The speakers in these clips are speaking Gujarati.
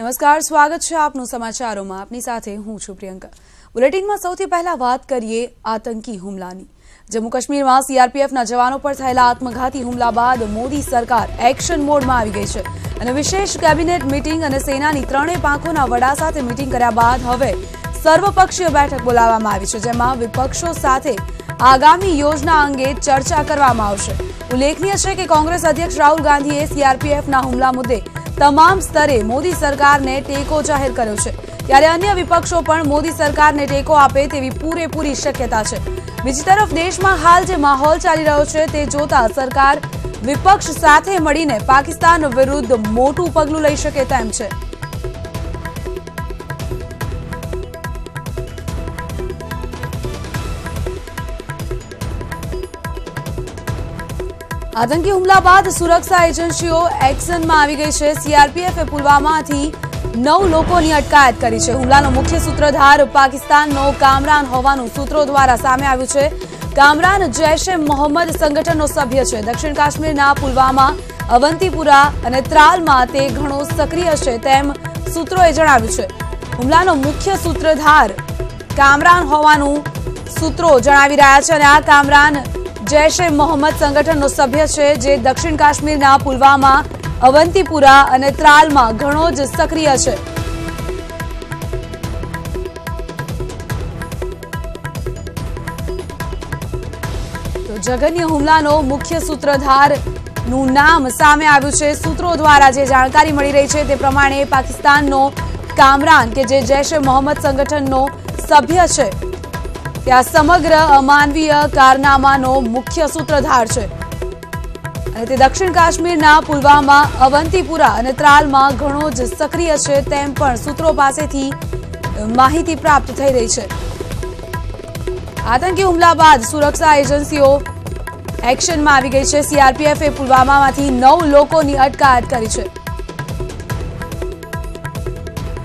નમસ્કાર, સ્વાગત છે આપનું સમાચારોમાં. આપની સાથે હું છું પ્રિયંકા. બુલેટિનમાં સૌથી પહેલા વાત કરીએ આતંકી હુમલાની. જમ્મુ કાશ્મીરમાં સીઆરપીએફના જવાનો પર થયેલા આત્મઘાતી હુમલા બાદ મોદી સરકાર એક્શન મોડમાં આવી ગઈ છે. અને વિશેષ કેબિનેટ મીટિંગ અને સેનાની ત્રણેય પાંખોના વડા સાથે મીટિંગ કર્યા બાદ હવે સર્વપક્ષીય બેઠક બોલાવવામાં આવી છે, જેમાં વિપક્ષો સાથે આગામી યોજના અંગે ચર્ચા કરવામાં આવશે. ઉલ્લેખનીય છે કે કોંગ્રેસ અધ્યક્ષ રાહુલ ગાંધીએ સીઆરપીએફના હુમલા મુદ્દે તમામ સ્તરે મોદી સરકારને ટેકો જાહેર કર્યો છે. ત્યારે અન્ય વિપક્ષો પણ મોદી સરકારને ટેકો આપે તેવી પૂરેપૂરી શક્યતા છે. બીજી તરફ દેશમાં હાલ જે માહોલ ચાલી રહ્યો છે તે જોતા સરકાર વિપક્ષ સાથે મળીને પાકિસ્તાન વિરુદ્ધ મોટું પગલું લઈ શકે તેમ છે. આતંકી હુમલા બાદ સુરક્ષા એજન્સીઓ એક્શનમાં આવી ગઈ છે. સીઆરપીએફે પુલવામાથી નવ લોકોની અટકાયત કરી છે. હુમલાનો મુખ્ય સૂત્રધાર પાકિસ્તાનનો કામરાન હોવાનું સૂત્રો દ્વારા સામે આવ્યું છે. કામરાન જૈશ એ મોહમ્મદ સંગઠનનો સભ્ય છે. દક્ષિણ કાશ્મીરના પુલવામા, અવંતીપુરા અને ત્રાલમાં તે ઘણો સક્રિય છે તેમ સૂત્રોએ જણાવ્યું છે. હુમલાનો મુખ્ય સૂત્રધાર કામરાન હોવાનું સૂત્રો જણાવી રહ્યા છે અને આ કામરાન જૈશ એ મોહમ્મદ સંગઠનનો સભ્ય છે જે દક્ષિણ કાશ્મીરના પુલવામા, અવંતીપુરા અને ત્રાલમાં ઘણો જ સક્રિય છે. જઘન્ય હુમલાનો મુખ્ય સૂત્રધારનું નામ સામે આવ્યું છે. સૂત્રો દ્વારા જે જાણકારી મળી રહી છે તે પ્રમાણે પાકિસ્તાનનો કામરાન, કે જે જૈશ મોહમ્મદ સંગઠનનો સભ્ય છે. ત્યાં સમગ્ર અમાનવીય કારનામાનો મુખ્ય સૂત્રધાર છે. અને તે દક્ષિણ કાશ્મીરના પુલવામા, અવંતીપુરા અને ત્રાલમાં ઘણો જ સક્રિય છે તેમ પણ સૂત્રો પાસેથી માહિતી પ્રાપ્ત થઈ રહી છે. આતંકી હુમલા બાદ સુરક્ષા એજન્સીઓ એક્શનમાં આવી ગઈ છે. સીઆરપીએફે પુલવામામાંથી નવ લોકોની અટકાયત કરી છે.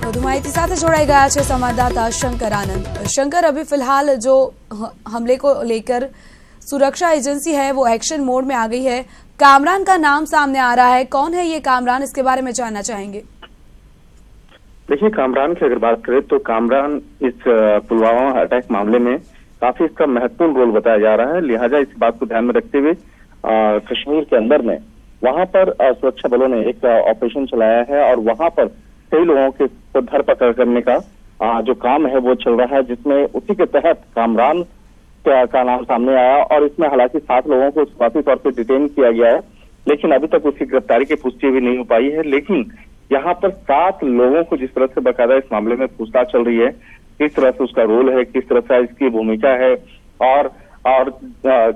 વધુ માહિતી સાથે जोड़ाई गया है संवाददाता शंकर आनंद शंकर अभी फिलहाल जो हमले को लेकर सुरक्षा एजेंसी है वो एक्शन मोड में आ गई है कामरान का नाम सामने आ रहा है कौन है ये कामरान इसके बारे में जानना चाहेंगे देखिए कामरान की अगर बात करें तो कामरान इस पुलवामा अटैक मामले में काफी इसका महत्वपूर्ण रोल बताया जा रहा है लिहाजा इस बात को ध्यान में रखते हुए कश्मीर के अंदर में वहां पर सुरक्षा बलों ने एक ऑपरेशन चलाया है और वहां पर कई लोगों के को धरपकड़ करने का आ, जो काम है वो चल रहा है जिसमें उसी के तहत कामरान का, का नाम सामने आया और इसमें हालाँकि सात लोगों को शुरुआती तौर पर डिटेन किया गया है लेकिन अभी तक उसकी गिरफ्तारी की पुष्टि भी नहीं हो पाई है लेकिन यहाँ पर सात लोगों को जिस तरह से बकायदा इस मामले में पूछताछ चल रही है किस तरह से उसका रोल है किस तरह से इसकी भूमिका है और और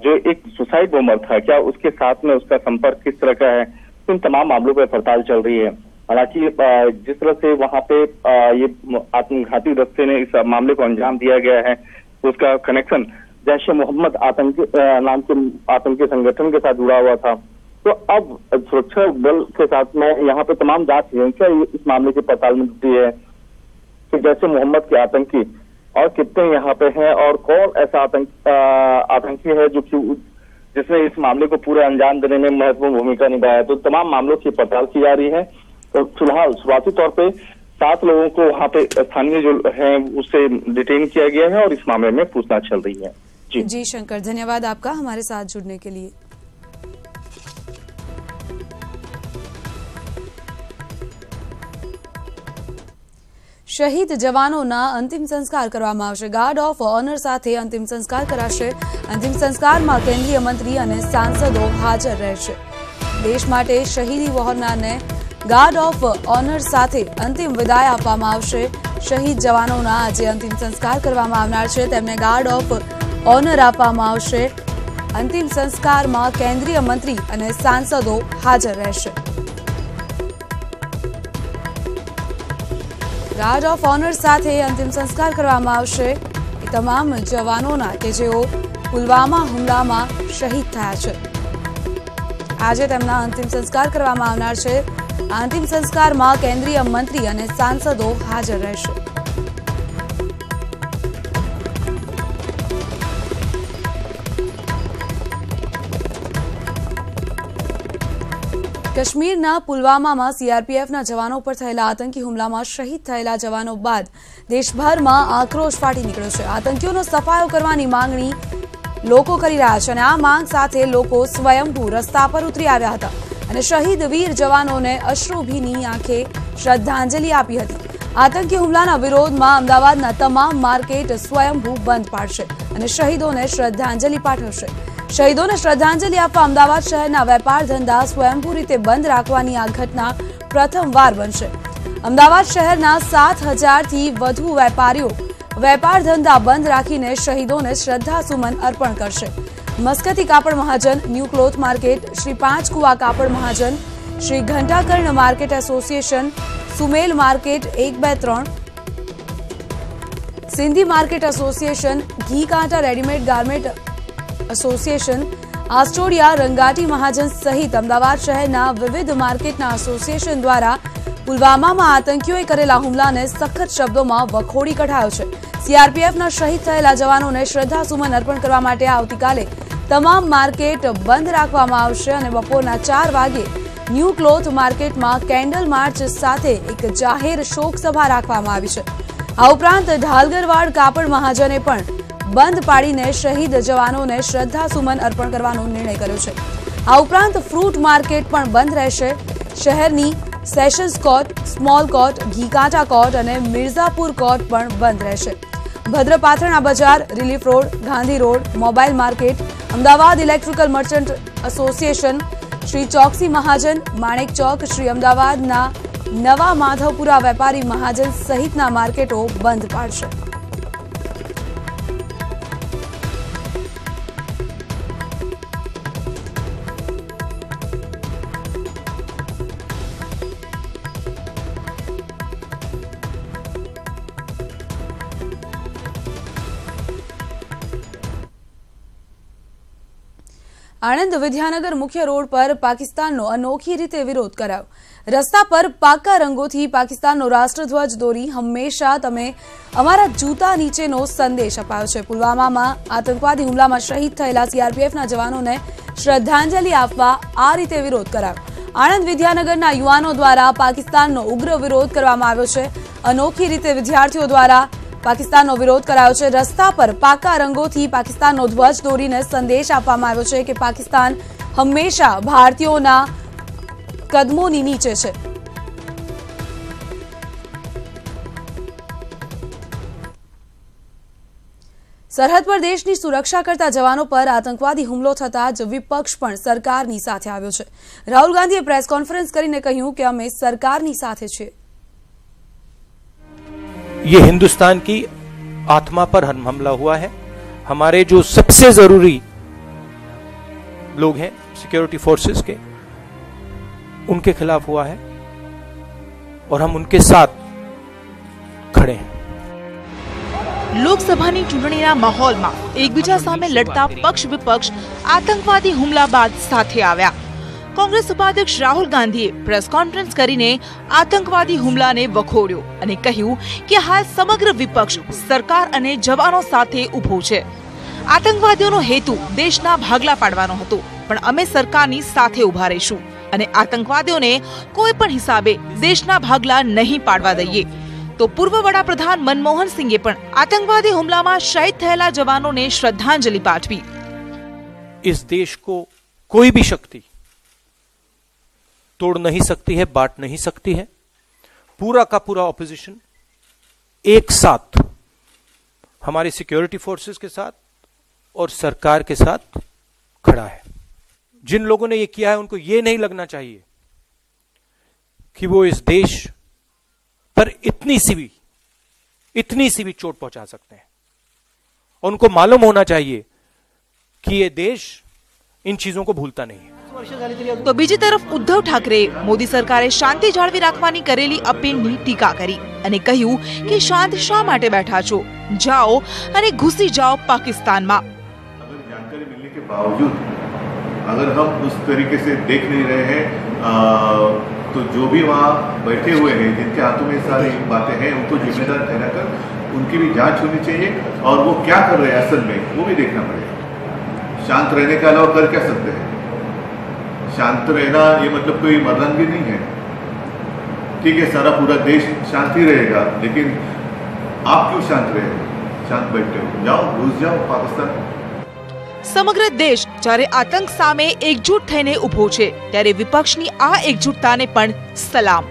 जो एक सुसाइड बोमर था क्या उसके साथ में उसका संपर्क किस तरह का है इन तमाम मामलों पर पड़ताल चल रही है। हालाँकि जिस तरह से वहाँ पे ये आत्मघाती दस्ते ने इस मामले को अंजाम दिया गया है, उसका कनेक्शन जैश ए मोहम्मद आतंकी नाम के आतंकी संगठन के साथ जुड़ा हुआ था। तो अब सुरक्षा बल के साथ में यहाँ पे तमाम जाँच एजेंसियाँ इस मामले की पड़ताल में जुटी है? कि जैसे मोहम्मद के आतंकी और कितने यहाँ पे हैं और कौन ऐसा आतंक आतंकी है जो कि जिसने इस मामले को पूरे अंजाम देने में महत्वपूर्ण भूमिका निभाया तो तमाम मामलों की पड़ताल की जा रही है। फिलहाल शुरुआती तौर पे सात लोगों को वहाँ पे स्थानीय जो है उससे डिटेन किया गया है और इस मामले में पूछताछ चल रही है जी जी शंकर धन्यवाद आपका हमारे साथ जुड़ने के लिए શહીદ જવાનોના અંતિમ સંસ્કાર કરવામાં આવશે ગાર્ડ ઓફ ઓનર સાથે અંતિમ સંસ્કાર કરાશે અંતિમ સંસ્કારમાં કેન્દ્રીય મંત્રી અને સાંસદો હાજર રહેશે દેશ માટે શહીદી વહોરનારને ગાર્ડ ઓફ ઓનર સાથે અંતિમ વિદાય આપવામાં આવશે. શહીદ જવાનોના આજે અંતિમ સંસ્કાર કરવામાં આવનાર છે. તેમને ગાર્ડ ઓફ ઓનર આપવામાં આવશે. અંતિમ સંસ્કારમાં કેન્દ્રીય મંત્રી અને સાંસદો હાજર રહેશે. ગાર્ડ ઓફ ઓનર સાથે અંતિમ સંસ્કાર કરવામાં આવશે. તમામ જવાનોના કે જેઓ પુલવામા હુમલામાં શહીદ થયા છે. આજે તેમના અંતિમ સંસ્કાર કરવામાં આવનાર છે. અંતિમ સંસ્કારમાં કેન્દ્રીય મંત્રી અને સાંસદો હાજર રહેશે. કાશ્મીરના પુલવામામાં સીઆરપીએફના જવાનો પર થયેલા આતંકી હુમલામાં શહીદ થયેલા જવાનો બાદ દેશભરમાં આક્રોશ ફાટી નીકળ્યો છે. આતંકીઓનો સફાયો કરવાની માંગણી લોકો કરી રહ્યા છે અને આ માંગ સાથે લોકો સ્વયંભૂ રસ્તા પર ઉતરી આવ્યા હતા. અને શહીદ વીર જવાનોને અશ્રુભીની આંખે શ્રદ્ધાંજલિ આપી હતી. આતંકી હુમલાના વિરોધમાં અમદાવાદના તમામ માર્કેટ સ્વયંભૂ બંધ પાડશે અને શહીદોને શ્રદ્ધાંજલિ પાઠવશે. શહીદોને શ્રદ્ધાંજલિ આપવા અમદાવાદ શહેરના વેપાર ધંધા સ્વયંભૂ રીતે બંધ રાખવાની આ ઘટના પ્રથમવાર બનશે. અમદાવાદ શહેરના સાત હજારથી વધુ વેપારીઓ વેપાર ધંધા બંધ રાખીને શહીદોને શ્રદ્ધાસુમન અર્પણ કરશે. મસ્કતી કાપડ મહાજન, new cloth market, Shri Panch Kuva કાપડ મહાજન, Shri Ghantakarna market association, Sumel market એક બે ત્રણ, Sindhi market association, Ghee Kanta readymade garment association, Astodia Rangati મહાજન સહિત અમદાવાદ શહેરના વિવિધ માર્કેટના એસોસિએશન દ્વારા પુલવામામાં આતંકીઓએ કરેલા હુમલાને સખત શબ્દોમાં વખોડી કઢાયો છે. સીઆરપીએફના શહીદ થયેલા જવાનોને શ્રદ્ધાસુમન અર્પણ કરવા માટે આવતીકાલે તમામ માર્કેટ બંધ રાખવામાં આવશે અને બપોરના ચાર વાગે ન્યૂ ક્લોથ માર્કેટમાં કેન્ડલ માર્ચ સાથે એક જાહેર શોક સભા રાખવામાં આવી છે. આ ઉપરાંત ઢાલગરવાડ કાપડ મહાજને પણ બંધ પાડીને શહીદ જવાનોને શ્રદ્ધાસુમન અર્પણ કરવાનો નિર્ણય કર્યો છે. આ ઉપરાંત ફ્રૂટ માર્કેટ પણ બંધ રહેશે. શહેરની sessions court, small court Ghikanta court અને મિર્ઝાપુર કોર્ટ પણ બંધ રહેશે. ભદ્રપાથરણા બજાર, relief road, Gandhi road, mobile market Ahmedabad electrical merchant association, Shri Choksi મહાજન, માણેક ચોક, શ્રી અમદાવાદના નવા માધવપુરા વેપારી મહાજન સહિતના માર્કેટો બંધ પાડશે. આણંદ વિદ્યાનગર મુખ્ય રોડ પર પાકિસ્તાનનો અનોખી રીતે વિરોધ કરાયો. રસ્તા પર પાકા રંગોથી પાકિસ્તાનનો રાષ્ટ્રધ્વજ દોરી હંમેશા તમે અમારા જૂતા નીચેનો સંદેશ અપાયો છે. પુલવામામાં આતંકવાદી હુમલામાં શહીદ થયેલા સીઆરપીએફના જવાનોને શ્રદ્ધાંજલિ આપવા આ રીતે વિરોધ કરાયો. આણંદ વિદ્યાનગરના યુવાનો દ્વારા પાકિસ્તાનનો ઉગ્ર વિરોધ કરવામાં આવ્યો છે. અનોખી રીતે વિદ્યાર્થીઓ દ્વારા પાકિસ્તાનનો વિરોધ કરાયો છે. રસ્તા પર પાકા રંગોથી પાકિસ્તાનનો ધ્વજ દોરીને સંદેશ આપવામાં આવ્યો છે કે પાકિસ્તાન હંમેશા ભારતીયોના કદમોની નીચે છે. સરહદ પર દેશની સુરક્ષા કરતા જવાનો પર આતંકવાદી હુમલો થતા જ વિપક્ષ પણ સરકારની સાથે આવ્યો છે. રાહુલ ગાંધીએ પ્રેસ કોન્ફરન્સ કરીને કહ્યું કે અમે સરકારની સાથે છીએ. ये हिंदुस्तान की आत्मा पर हम- हमला हुआ है हमारे जो सबसे जरूरी लोग हैं सिक्योरिटी फोर्सेस के उनके खिलाफ हुआ है और हम उनके साथ खड़े हैं લોકસભાની ચૂંટણીના માહોલમાં એકબીજા સામે લડતા પક્ષ વિપક્ષ આતંકવાદી હુમલા બાદ સાથે આવ્યા કોંગ્રેસ ઉપાધ્યક્ષ રાહુલ ગાંધીએ પ્રેસ કોન્ફરન્સ કરીને આતંકવાદી હુમલાને વખોડ્યો અને કહ્યું કે હાલ સમગ્ર વિપક્ષ સરકાર અને જવાનો સાથે ઊભો છે આતંકવાદીઓનો હેતુ દેશના ભાગલા પાડવાનો હતો પણ અમે સરકારની સાથે ઊભા રહીશું અને આતંકવાદીઓને કોઈ પણ હિસાબે દેશના ભાગલા નહીં પાડવા દઈએ તો પૂર્વ વડાપ્રધાન મનમોહન સિંહે પણ આતંકવાદી હુમલામાં શહીદ થયેલા જવાનોને શ્રદ્ધાંજલિ પાઠવી इस देश को कोई भी शक्ति तोड़ नहीं सकती है, बांट नहीं सकती है। पूरा का पूरा ऑपोजिशन एक साथ, हमारी सिक्योरिटी फोर्सेस के साथ और सरकार के साथ खड़ा है। जिन लोगों ने ये किया है, उनको ये नहीं लगना चाहिए कि वो इस देश पर इतनी सी भी, इतनी सी भी चोट पहुँचा सकते हैं। उनको मालूम होना चाहिए कि ये देश इन चीज़ों को भूलता नहीं है। તો બીજી તરફ ઉદ્ધવ ઠાકરે મોદી સરકારે શાંતિ જાળવી રાખવાની કરેલી અપીલની ટીકા કરી અને કહ્યું કે શાંત શા માટે બેઠા છો જાઓ અને ઘૂસી જાઓ પાકિસ્તાનમાં अगर जानकारी मिलने के बावजूद अगर हम उस तरीके से देख नहीं रहे हैं आ, तो जो भी वहाँ बैठे हुए हैं जिनके हाथों में सारी बातें हैं उनको जिम्मेदार ठहराकर उनकी भी जांच होनी चाहिए और वो क्या कर रहे हैं असल में वो भी देखना पड़ेगा शांत रहने के अलावा कर क्या सकते हैं शांत रहना ये मतलब कोई मर्दानगी नहीं है ठीक है सारा पूरा देश शांति रहेगा लेकिन आप क्यों शांत रहे शांत बैठे हो जाओ घुस जाओ पाकिस्तान સમગ્ર દેશ જ્યારે આતંક સામે એકજૂટ થઈને ઉભો છે ત્યારે વિપક્ષની આ એકજૂટતાને પણ સલામ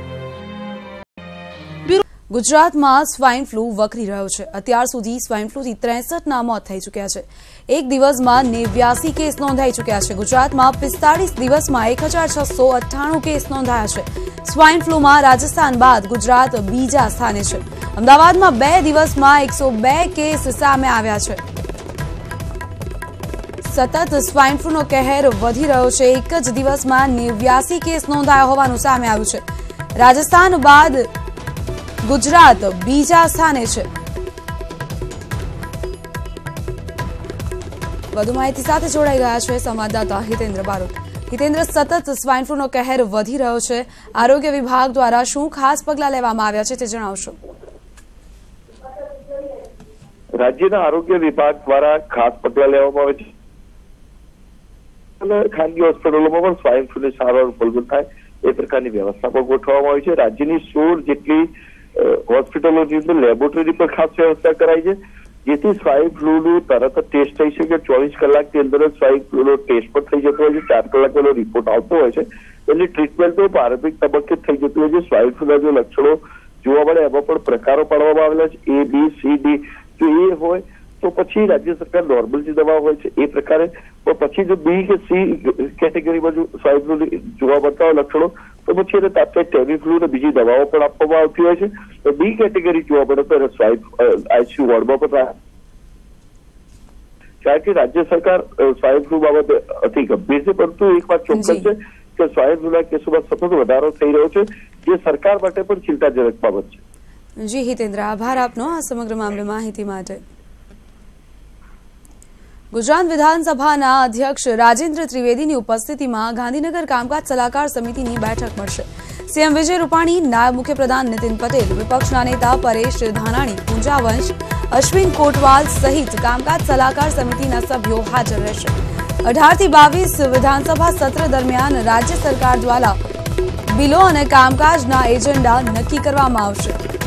ગુજરાતમાં સ્વાઇન ફ્લૂ વકરી રહ્યો છે. અત્યાર સુધી સ્વાઇન ફ્લૂથી ત્રેસઠના મોત થઈ ચૂક્યા છે. એક દિવસમાં નેવ્યાસી કેસ નોંધાઈ ચૂક્યા છે. ગુજરાતમાં પિસ્તાળીસ દિવસમાં એક કેસ નોંધાયા છે. સ્વાઇન ફ્લૂમાં રાજસ્થાન બાદ ગુજરાત બીજા સ્થાને છે. અમદાવાદમાં બે દિવસમાં એકસો કેસ સામે આવ્યા છે. સતત સ્વાઇન ફ્લૂનો કહેર વધી રહ્યો છે. એક જ દિવસમાં નેવ્યાસી કેસ નોંધાયા હોવાનું સામે આવ્યું છે. રાજસ્થાન બાદ ગુજરાત બીજા સ્થાને છે. વધુ માહિતી સાથે જોડાઈ ગયા છે સંવાદદાતા હિતેન્દ્ર બારોટ. હિતેન્દ્ર, સતત સ્વાઇન ફ્લૂનો કહેર વધી રહ્યો છે. આરોગ્ય વિભાગ દ્વારા શું ખાસ પગલાં લેવામાં આવ્યા છે તે જણાવશો. રાજ્યના આરોગ્ય વિભાગ દ્વારા ખાસ પગલાં લેવામાં આવે છે. ખાનગી હોસ્પિટલોમાં પણ સ્વાઇન ફ્લૂની સારવાર ઉપલબ્ધ થાય એ પ્રકારની વ્યવસ્થા પણ ગોઠવવામાં આવી છે. રાજ્યની સોળ જેટલી હોસ્પિટલોની અંદર લેબોરેટરી પર ખાસ વ્યવસ્થા કરાઈ છે. જેથી સ્વાઇન ફ્લૂનું તરત જ ટેસ્ટ થઈ શકે. ચોવીસ કલાકની અંદર જ સ્વાઇન ફ્લૂનો ટેસ્ટ પણ થઈ જતો હોય છે. ચાર કલાકનો રિપોર્ટ આવતો હોય છે. એટલે ટ્રીટમેન્ટ તો પ્રારંભિક તબક્કે થઈ જતું હોય છે. સ્વાઇન ફ્લૂના જે લક્ષણો જોવા મળે, એમાં પણ પ્રકારો પાડવામાં આવેલા છે. એ બી સી ડી જો એ હોય તો પછી રાજ્ય સરકાર નોર્મલ જે દવા હોય છે એ પ્રકારે પણ પછી જો બી કે સી કેટેગરી બાજુ સ્વાઇન ફ્લૂ જોવા મળતા હોય લક્ષણો તો પછી એને તાત્કાલિક ટેમીફ્લુ ને બીજી દવાઓ પણ આપવામાં આવતી હોય છે તો બી કેટેગરી જોવા મળે તો એને સ્વાઇન આઈસીયુ વોર્ડમાં પણ કારણ કે રાજ્ય સરકાર સ્વાઇન ફ્લૂ બાબતે અતિ ગંભીર છે પરંતુ એક વાત ચોક્કસ છે કે સ્વાઇન ફ્લુના કેસોમાં સતત વધારો થઈ રહ્યો છે જે સરકાર માટે પણ ચિંતાજનક બાબત છે જી હિતેન્દ્ર આભાર આપનો આ સમગ્ર મામલે માહિતી માટે ગુજરાત વિધાનસભાના અધ્યક્ષ રાજેન્દ્ર ત્રિવેદીની ઉપસ્થિતિમાં ગાંધીનગર કામકાજ સલાહકાર સમિતિની બેઠક મળશે. સીએમ વિજય રૂપાણી, નાયબ મુખ્યપ્રધાન નીતિન પટેલ, વિપક્ષના નેતા પરેશ ધાનાણી, પૂંજાવંશ અશ્વિન કોટવાલ સહિત કામકાજ સલાહકાર સમિતિના સભ્યો હાજર રહેશે. અઢારથી બાવીસ વિધાનસભા સત્ર દરમિયાન રાજ્ય સરકાર દ્વારા બિલો અને કામકાજના એજન્ડા નક્કી કરવામાં આવશે.